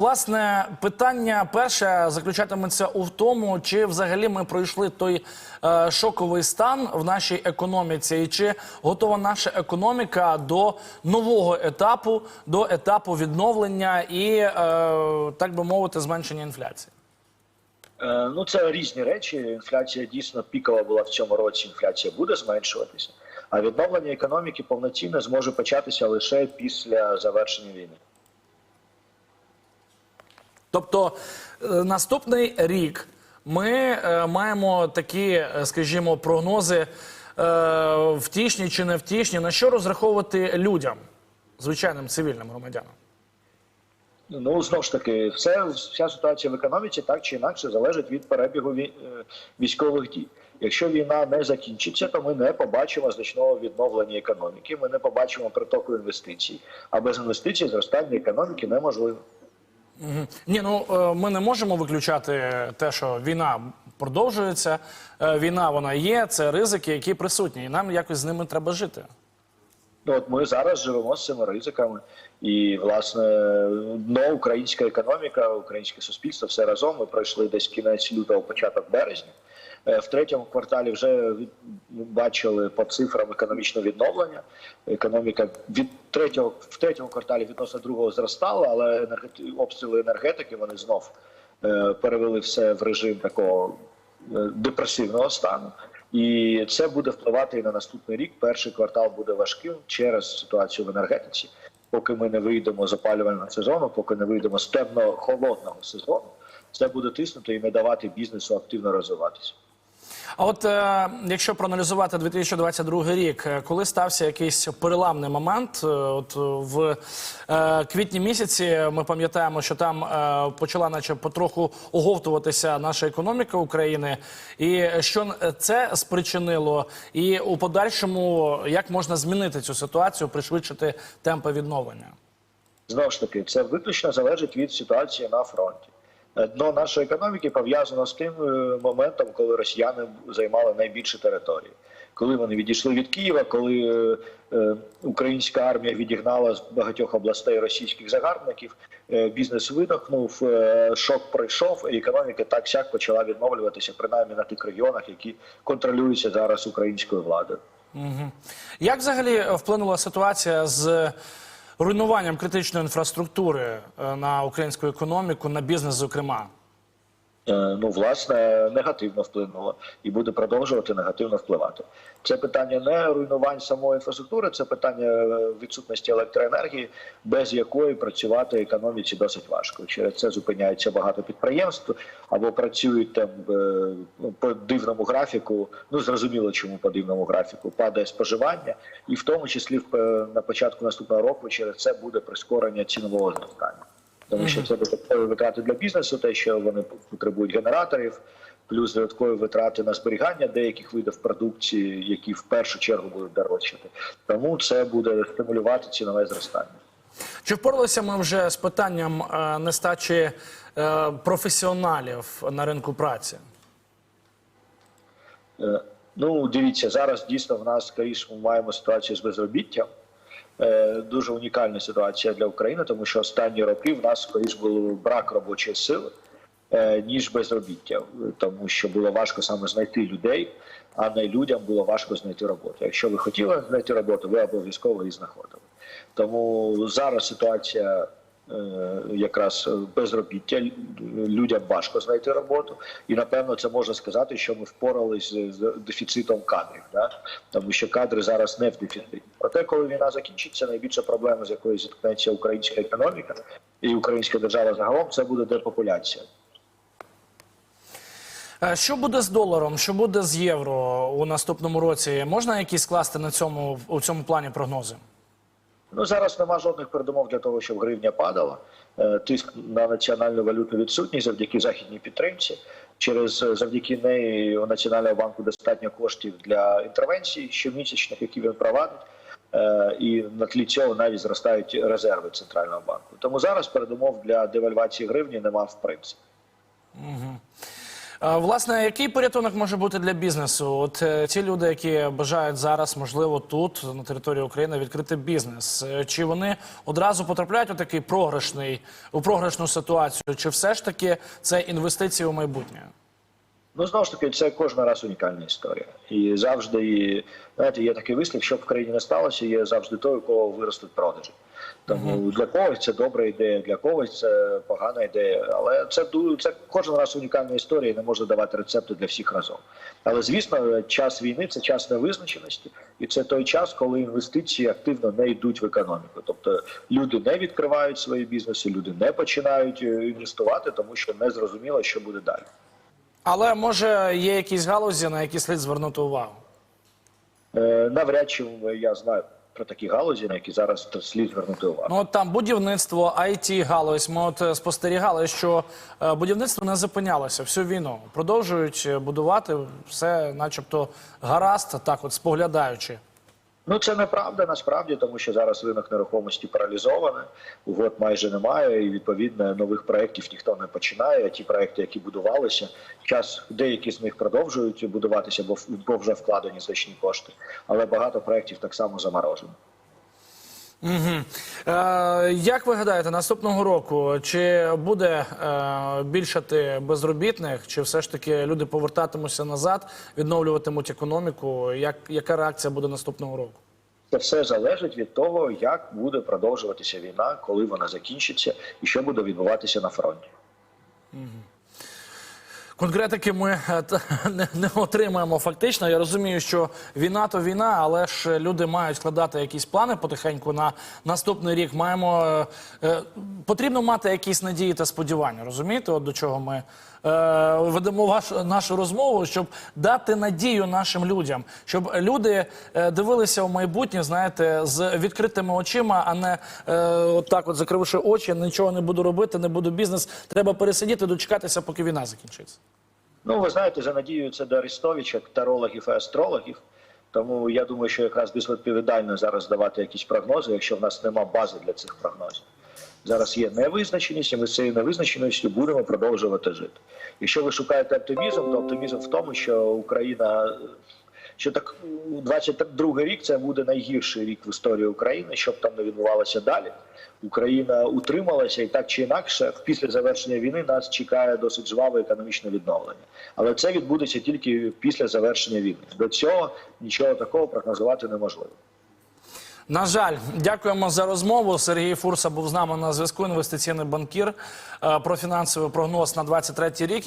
Власне, питання перше заключатиметься у тому, чи взагалі ми пройшли той е, шоковий стан в нашій економіці, і чи готова наша економіка до нового етапу, до етапу відновлення і, е, так би мовити, зменшення інфляції. Е, Ну, це різні речі. Інфляція дійсно пікова була в цьому році. Інфляція буде зменшуватися, а відновлення економіки повноцінно зможе початися лише після завершення війни. Тобто е, наступний рік ми е, маємо такі, е, скажімо, прогнози втішні чи не втішні. На що розраховувати людям, звичайним цивільним громадянам? Ну знову ж таки, все вся ситуація в економіці так чи інакше залежить від перебігу військових дій. Якщо війна не закінчиться, то ми не побачимо значного відновлення економіки. Ми не побачимо притоку інвестицій. А без інвестицій зростання економіки неможливо. Ні, ну е, ми не можемо виключати те, що війна продовжується. Е, Війна вона є, це ризики, які присутні, і нам якось з ними треба жити. Ну, от ми зараз живемо з цими ризиками, і власне дно українська економіка, українське суспільство все разом. Ми пройшли десь кінець лютого, початок березня. Е, В третьому кварталі вже бачили по цифрам економічне відновлення. Економіка від третього в третьому кварталі відносно другого зростала, але енергети- обстріли енергетики вони знов е, перевели все в режим такого е, депресивного стану. І це буде впливати і на наступний рік. Перший квартал буде важким через ситуацію в енергетиці. Поки ми не вийдемо з опалювального сезону, поки не вийдемо з темно холодного сезону, це буде тиснути і не давати бізнесу активно розвиватися. А от е, якщо проаналізувати 2022 рік, е, коли стався якийсь переламний момент, е, от е, в е, квітні місяці ми пам'ятаємо, що там е, почала, наче потроху оговтуватися наша економіка України, і що це спричинило, і у подальшому як можна змінити цю ситуацію, пришвидшити темпи відновлення? Знову ж таки, це виключно залежить від ситуації на фронті. Дно нашої економіки пов'язано з тим е, моментом, коли росіяни займали найбільші території. Коли вони відійшли від Києва, коли е, е, українська армія відігнала з багатьох областей російських загарбників, бізнес видохнув, шок пройшов, і економіка так сяк почала відновлюватися, принаймні на тих регіонах, які контролюються зараз українською владою. Як взагалі вплинула ситуація з руйнуванням критичної інфраструктури е, на українську економіку, на бізнес, зокрема? Е, ну власне негативно вплинуло і буде продовжувати негативно впливати. Це питання не руйнувань самої інфраструктури, це питання е, відсутності електроенергії, без якої працювати економіці досить важко. Через це зупиняється багато підприємств або працюють там е, ну, по дивному графіку. Ну зрозуміло, чому по дивному графіку падає споживання, і в тому числі на початку наступного року через це буде прискорення цінового зростання. Тому що це додаткові витрати для бізнесу, те, що вони потребують генераторів, плюс додаткові витрати на зберігання деяких видів продукції, які в першу чергу будуть дорожчати. Тому це буде стимулювати цінове зростання. Чи впоралися ми вже з питанням е, нестачі е, професіоналів на ринку праці? Е, Ну, дивіться, зараз дійсно в нас скоріше ми маємо ситуацію з безробіттям. Е, Дуже унікальна ситуація для України, тому що останні роки в нас скоріш був брак робочої сили, е, ніж безробіття, тому що було важко саме знайти людей, а не людям було важко знайти роботу. Якщо ви хотіли знайти роботу, ви обов'язково її знаходили. Тому зараз ситуація е, якраз безробіття людям важко знайти роботу, і напевно це можна сказати, що ми впоралися з дефіцитом кадрів, да? тому що кадри зараз не в дефіциті. Проте, коли війна закінчиться, найбільша проблема, з якою зіткнеться українська економіка і українська держава загалом, це буде депопуляція. Е, Що буде з доларом? Що буде з євро у наступному році? Можна якісь скласти на цьому у цьому плані прогнози? Ну зараз нема жодних передумов для того, щоб гривня падала. Е, Тиск на національну валюту відсутній завдяки західній підтримці. Через е, завдяки неї у національного банку достатньо коштів для інтервенцій щомісячних, які він провадить. І на тлі цього навіть зростають резерви центрального банку. Тому зараз передумов для девальвації гривні нема в принципі. Е, Власне, який порятунок може бути для бізнесу? От е, ті люди, які бажають зараз, можливо, тут на території України відкрити бізнес, е, чи вони одразу потрапляють у такий програшний у програшну ситуацію, чи все ж таки це інвестиції у майбутнє? Ну, знову ж таки, це кожна раз унікальна історія. І завжди, знаєте, є такий вислів, що в країні не сталося, є завжди той, у кого виростуть продажі. Тому для когось це добра ідея, для когось це погана ідея. Але це це кожен раз унікальна історія і не може давати рецепту для всіх разом. Але звісно, час війни це час невизначеності, і це той час, коли інвестиції активно не йдуть в економіку. Тобто люди не відкривають свої бізнеси, люди не починають е, інвестувати, тому що не зрозуміло, що буде далі. Але може є якісь галузі, на які слід звернути увагу? Е, Навряд чи я знаю про такі галузі, на які зараз слід звернути увагу. Ну от там будівництво, it галузь. Ми от е, спостерігали, що е, будівництво не зупинялося всю війну. Продовжують е, будувати все, начебто, гаразд, так от споглядаючи. Ну це неправда насправді, тому що зараз ринок нерухомості паралізований, угод майже немає, і відповідно нових проєктів ніхто не починає. Ті проекти, які будувалися, час деякі з них продовжують будуватися, бо вже вкладені значні кошти. Але багато проєктів так само заморожено. Угу. Е, як ви гадаєте, наступного року чи буде е, більшати безробітних, чи все ж таки люди повертатимуться назад, відновлюватимуть економіку? Як, яка реакція буде наступного року? Це все залежить від того, як буде продовжуватися війна, коли вона закінчиться, і що буде відбуватися на фронті. Конкретики ми е, не, не отримаємо фактично. Я розумію, що війна то війна, але ж люди мають складати якісь плани потихеньку на наступний рік. Маємо е, е, потрібно мати якісь надії та сподівання. Розумієте, от до чого ми ведемо вашу нашу розмову, щоб дати надію нашим людям, щоб люди е, дивилися в майбутнє, знаєте, з відкритими очима, а не е, отак, от закривши очі, нічого не буду робити, не буду бізнес. Треба пересидіти, дочекатися, поки війна закінчиться. Ну, ви знаєте, за надією це до Арестовича, тарологів і астрологів. Тому я думаю, що якраз безвідповідально зараз давати якісь прогнози, якщо в нас нема бази для цих прогнозів. Зараз є невизначеність, і ми з цією невизначеністю будемо продовжувати жити. Якщо ви шукаєте оптимізм, то оптимізм в тому, що Україна. Що так 22 рік це буде найгірший рік в історії України, що б там не відбувалося далі. Україна утрималася і так чи інакше, після завершення війни нас чекає досить жваве економічне відновлення. Але це відбудеться тільки після завершення війни. До цього нічого такого прогнозувати неможливо. На жаль, дякуємо за розмову. Сергій Фурса був з нами на зв'язку. Інвестиційний банкір е, про фінансовий прогноз на 23 рік.